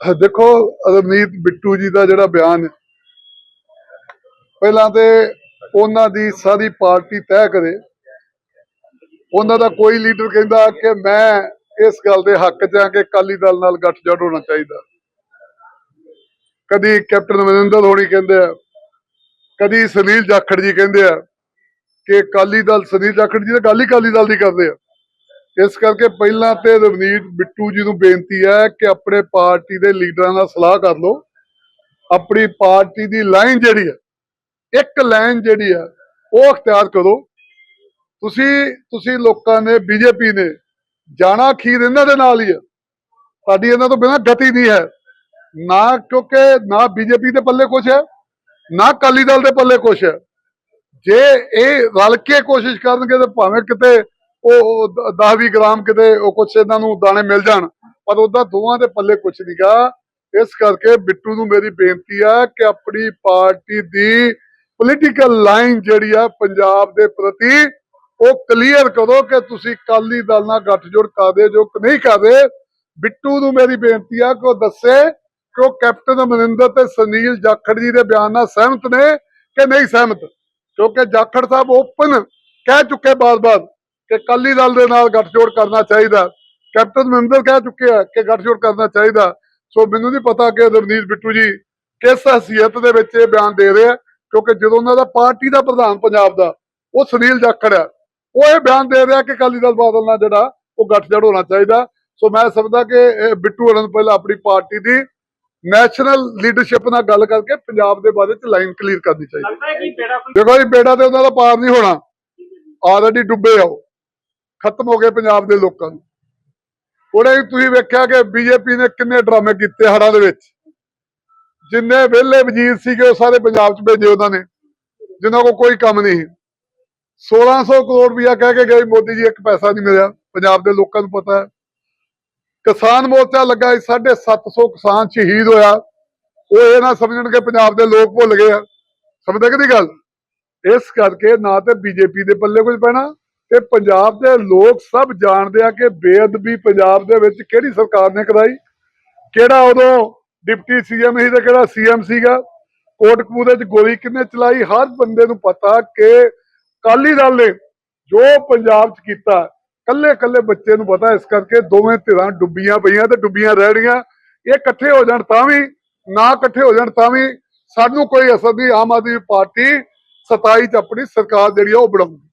ਦੇਖੋ, ਰਵਨੀਤ ਬਿੱਟੂ ਜੀ ਦਾ ਜਿਹੜਾ ਬਿਆਨ ਪਹਿਲਾਂ ਤੇ ਉਹਨਾਂ ਦੀ ਸਾਰੀ ਪਾਰਟੀ ਤੈਅ ਕਰੇ। ਉਹਨਾਂ ਦਾ ਕੋਈ ਲੀਡਰ ਕਹਿੰਦਾ ਕਿ ਮੈਂ ਇਸ ਗੱਲ ਦੇ ਹੱਕ 'ਚ ਆ ਕਿ ਅਕਾਲੀ ਦਲ ਨਾਲ ਗੱਠਜੋੜ ਹੋਣਾ ਚਾਹੀਦਾ। ਕਦੀ ਕੈਪਟਨ ਅਮਰਿੰਦਰ ਹੋਣੀ ਕਹਿੰਦੇ ਆ, ਕਦੀ ਸੁਨੀਲ ਜਾਖੜ ਜੀ ਕਹਿੰਦੇ ਆ ਕਿ ਅਕਾਲੀ ਦਲ ਸੁਨੀਲ ਜਾਖੜ ਜੀ ਤਾਂ ਗੱਲ ਹੀ ਅਕਾਲੀ ਦਲ ਦੀ ਕਰਦੇ ਆ। ਇਸ ਕਰਕੇ ਪਹਿਲਾਂ ਤੇ ਰਵਨੀਤ ਬਿੱਟੂ ਜੀ ਨੂੰ ਬੇਨਤੀ ਹੈ ਕਿ ਆਪਣੇ ਪਾਰਟੀ ਦੇ ਲੀਡਰਾਂ ਨਾਲ ਸਲਾਹ ਕਰ ਲਓ। ਆਪਣੀ ਪਾਰਟੀ ਦੀ ਲਾਈਨ ਜਿਹੜੀ ਹੈ, ਇੱਕ ਲਾਈਨ ਜਿਹੜੀ ਹੈ, ਉਹ ਅਖਤਿਆਰ ਕਰੋ। ਤੁਸੀਂ ਤੁਸੀਂ ਲੋਕਾਂ ਨੇ, ਬੀਜੇਪੀ ਨੇ ਜਾਣਾ ਖੀਰ ਇਹਨਾਂ ਦੇ ਨਾਲ ਹੀ ਹੈ। ਸਾਡੀ ਇਹਨਾਂ ਤੋਂ ਬਿਨਾਂ ਗਤੀ ਨਹੀਂ ਹੈ। ਨਾ ਕਿਉਂਕਿ ਨਾ ਬੀਜੇਪੀ ਦੇ ਪੱਲੇ ਕੁਝ ਹੈ, ਨਾ ਅਕਾਲੀ ਦਲ ਦੇ ਪੱਲੇ ਕੁਝ ਹੈ। ਜੇ ਇਹ ਰਲ ਕੇ ਕੋਸ਼ਿਸ਼ ਕਰਨਗੇ ਤਾਂ ਭਾਵੇਂ ਕਿਤੇ ਉਹ 10-20 ਗ੍ਰਾਮ ਕਿਤੇ ਉਹ ਕੁਛ ਇਹਨਾਂ ਨੂੰ ਦਾਣੇ ਮਿਲ ਜਾਣ, ਪਰ ਉਹਦਾ ਦੋਵਾਂ ਦੇ ਪੱਲੇ ਕੁਛ ਨਹੀਂਗਾ ਇਸ ਕਰਕੇ ਬਿੱਟੂ ਨੂੰ ਮੇਰੀ ਬੇਨਤੀ ਆ ਕਿ ਆਪਣੀ ਪਾਰਟੀ ਦੀ ਪੋਲੀਟੀਕਲ ਲਾਈਨ ਜਿਹੜੀ ਆ ਪੰਜਾਬ ਦੇ ਪ੍ਰਤੀ ਉਹ ਕਲੀਅਰ ਕਰੋ ਕਿ ਤੁਸੀਂ ਕਾਲੀ ਦਲ ਨਾਲ ਗੱਠਜੋੜ ਕਰਦੇ ਜੋ ਕਿ ਨਹੀਂ ਕਰਦੇ ਬਿੱਟੂ ਨੂੰ ਮੇਰੀ ਬੇਨਤੀ ਆ ਕਿ ਉਹ ਦੱਸੇ ਕਿ ਉਹ ਕੈਪਟਨ ਅਮਰਿੰਦਰ ਤੇ ਸੁਨੀਲ ਜਾਖੜ ਜੀ ਦੇ ਬਿਆਨ ਨਾਲ ਸਹਿਮਤ ਨੇ ਕਿ ਨਹੀਂ ਸਹਿਮਤ, ਕਿਉਂਕਿ ਜਾਖੜ ਸਾਹਿਬ ਓਪਨ ਕਹਿ ਚੁੱਕੇ ਬਾਰ-ਬਾਰ। ਕਿ ਕਾਲੀ ਦਲ ਦੇ ਨਾਲ ਗੱਠਜੋੜ ਕਰਨਾ ਚਾਹੀਦਾ। ਕੈਪਟਨ ਮਹਿੰਦਰ ਕਹਿ ਚੁੱਕੇ ਆ ਕਿ ਗੱਠਜੋੜ ਕਰਨਾ ਚਾਹੀਦਾ। ਸੋ ਮੈਨੂੰ ਨਹੀਂ ਪਤਾ ਕਿ ਰਵਨੀਤ ਬਿੱਟੂ ਜੀ ਕਿਸ ਹਸੀਅਤ ਦੇ ਵਿੱਚ ਇਹ ਬਿਆਨ ਦੇ ਰਹੇ ਆ ਕਿਉਂਕਿ ਜਦੋਂ ਉਹਨਾਂ ਦਾ ਪਾਰਟੀ ਦਾ ਪ੍ਰਧਾਨ ਪੰਜਾਬ ਦਾ ਉਹ ਸੁਨੀਲ ਜਾਖੜ ਆ। ਉਹ ਇਹ ਬਿਆਨ ਦੇ ਰਿਹਾ ਕਿ ਕਾਲੀ ਦਲ ਬਾਦਲ ਨਾਲ ਜਿਹੜਾ ਉਹ ਗੱਠਜੋੜ ਹੋਣਾ ਚਾਹੀਦਾ। ਸੋ ਮੈਂ ਸਮਝਦਾ ਕਿ ਬਿੱਟੂ ਹੋਰਾਂ ਨੂੰ ਪਹਿਲਾਂ ਆਪਣੀ ਪਾਰਟੀ ਦੀ ਨੈਸ਼ਨਲ ਲੀਡਰਸ਼ਿਪ ਨਾਲ ਗੱਲ ਕਰਕੇ ਪੰਜਾਬ ਦੇ ਬਾਰੇ ਚ ਲਾਈਨ ਕਲੀਅਰ ਕਰਨੀ ਚਾਹੀਦੀ। ਹੈ ਦੇਖੋ ਜੀ ਬੇੜਾ ਤੇ ਉਹਨਾਂ ਦਾ ਪਾਰ ਨਹੀਂ ਹੋਣਾ। ਆਲਰੇਡੀ ਡੁੱਬੇ ਆ ਉਹ। ਖਤਮ ਹੋ ਗਏ ਪੰਜਾਬ ਦੇ ਲੋਕਾਂ ਨੂੰ। ਉਹਨੇ ਤੁਸੀਂ ਵੇਖਿਆ ਕਿ ਬੀਜੇਪੀ ਨੇ ਕਿੰਨੇ ਡਰਾਮੇ ਕੀਤੇ ਹੜ੍ਹਾਂ ਦੇ ਵਿੱਚ। ਜਿੰਨੇ ਵਿਹਲੇ ਵਜ਼ੀਰ ਸੀਗੇ ਉਹ ਸਾਰੇ ਪੰਜਾਬ 'ਚ ਭੇਜੇ ਉਹਨਾਂ ਨੇ, ਜਿਨ੍ਹਾਂ ਕੋਲ ਕੋਈ ਕੰਮ ਨਹੀਂ 1600 ਕਰੋੜ ਰੁਪਇਆ ਕਹਿ ਕੇ ਗਏ ਮੋਦੀ ਜੀ, ਇੱਕ ਪੈਸਾ ਨਹੀਂ ਮਿਲਿਆ, ਪੰਜਾਬ ਦੇ ਲੋਕਾਂ ਨੂੰ ਪਤਾ ਹੈ। ਕਿਸਾਨ ਮੋਰਚਾ ਲੱਗਾ ਸੀ 750 ਕਿਸਾਨ ਸ਼ਹੀਦ ਹੋਇਆ। ਉਹ ਇਹ ਨਾ ਸਮਝਣ ਕਿ ਪੰਜਾਬ ਦੇ ਲੋਕ ਭੁੱਲ ਗਏ ਆ। ਸਮਝਦੇ ਕਿ ਨਹੀਂ ਗੱਲ? ਇਸ ਕਰਕੇ ਨਾ ਤੇ ਬੀਜੇਪੀ ਦੇ ਪੱਲੇ ਕੁਝ ਪੈਣਾ ਤੇ ਪੰਜਾਬ ਦੇ ਲੋਕ ਸਭ ਜਾਣਦੇ ਆ ਕਿ ਬੇਅਦਬੀ ਪੰਜਾਬ ਦੇ ਵਿੱਚ ਕਿਹੜੀ ਸਰਕਾਰ ਨੇ ਕਰਾਈ? ਕਿਹੜਾ ਉਦੋਂ ਡਿਪਟੀ ਸੀਐਮ ਸੀ ਤੇ ਕਿਹੜਾ ਸੀਐਮ ਸੀਗਾ? ਕੋਟਕਪੂਰੇ 'ਚ ਗੋਲੀ ਕਿੰਨੇ ਚਲਾਈ? ਹਰ ਬੰਦੇ ਨੂੰ ਪਤਾ ਕਿ ਕਾਲੀ ਦਲ ਨੇ ਜੋ ਪੰਜਾਬ 'ਚ ਕੀਤਾ ਕੱਲੇ ਕੱਲੇ ਬੱਚੇ ਨੂੰ ਪਤਾ ਇਸ ਕਰਕੇ ਦੋਵੇਂ ਧਿਰਾਂ ਡੁੱਬੀਆਂ ਪਈਆਂ ਤੇ ਡੁੱਬੀਆਂ ਰਹਿ ਰਹੀਆਂ। ਇਹ ਇਕੱਠੇ ਹੋ ਜਾਣ ਤਾਂ ਵੀ, ਨਾ ਇਕੱਠੇ ਹੋ ਜਾਣ ਤਾਂ ਵੀ ਸਾਨੂੰ ਕੋਈ ਅਸਰ ਨਹੀਂ। ਆਮ ਆਦਮੀ ਪਾਰਟੀ 27 ਚ ਆਪਣੀ ਸਰਕਾਰ ਜਿਹੜੀ ਆ ਉਹ ਬਣਾਉਂਦੀ